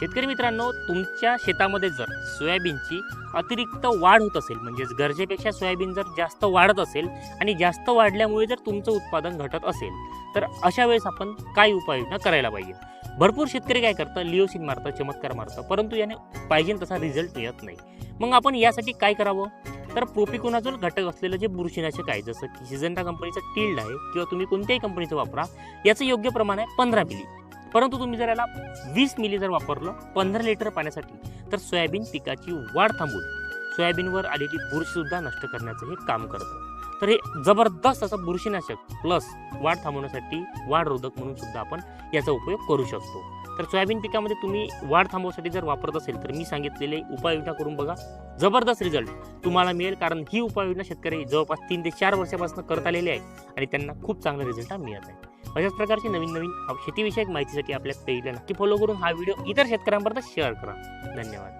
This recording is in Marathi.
शेतकरी मित्रांनो तुमच्या शेतामध्ये जर सोयाबीनची अतिरिक्त वाढ होत असेल म्हणजेच गरजेपेक्षा सोयाबीन जर जास्त वाढत असेल आणि जास्त वाढल्यामुळे जर तुमचं उत्पादन घटत असेल तर अशा वेळेस आपण काय उपाययोजना करायला पाहिजे. भरपूर शेतकरी काय करतं लिओसिन मारतं चमत्कार मारतं परंतु याने पाहिजे तसा रिझल्ट मिळत नाही. मग आपण यासाठी काय करावं? तर प्रोपिकोनाजोल घटक असलेलं जे बुरशीनाशक आहे जसं की सिजंटा कंपनीचं टिल्ड आहे किंवा तुम्ही कोणत्याही कंपनीचं वापरा याचं योग्य प्रमाण आहे पंधरा मिली परंतु तुम्ही जर याला वीस मिली जर वापरलं पंधरा लिटर पाण्यासाठी तर सोयाबीन पिकाची वाढ थांबून सोयाबीनवर आलेली बुरशीसुद्धा नष्ट करण्याचं हे काम करतं. तर हे जबरदस्त असं बुरशीनाशक प्लस वाढ थांबवण्यासाठी वाढ रोधक म्हणून सुद्धा आपण याचा उपयोग करू शकतो. तर सोयाबीन पिकामध्ये तुम्ही वाढ थांबवण्यासाठी जर वापरत असेल तर मी सांगितलेले उपाययोजना करून बघा. जबरदस्त रिझल्ट तुम्हाला मिळेल कारण ही उपाययोजना शेतकरी जवळपास तीन ते चार वर्षापासून करत आलेली आहे आणि त्यांना खूप चांगला रिझल्ट हा मिळत आहे. अशाच प्रकारची नवीन नवीन शेतीविषयक माहितीसाठी आपल्या पेजला नक्की फॉलो करून हा व्हिडिओ इतर शेतकऱ्यांपर्यंत शेअर करा. धन्यवाद.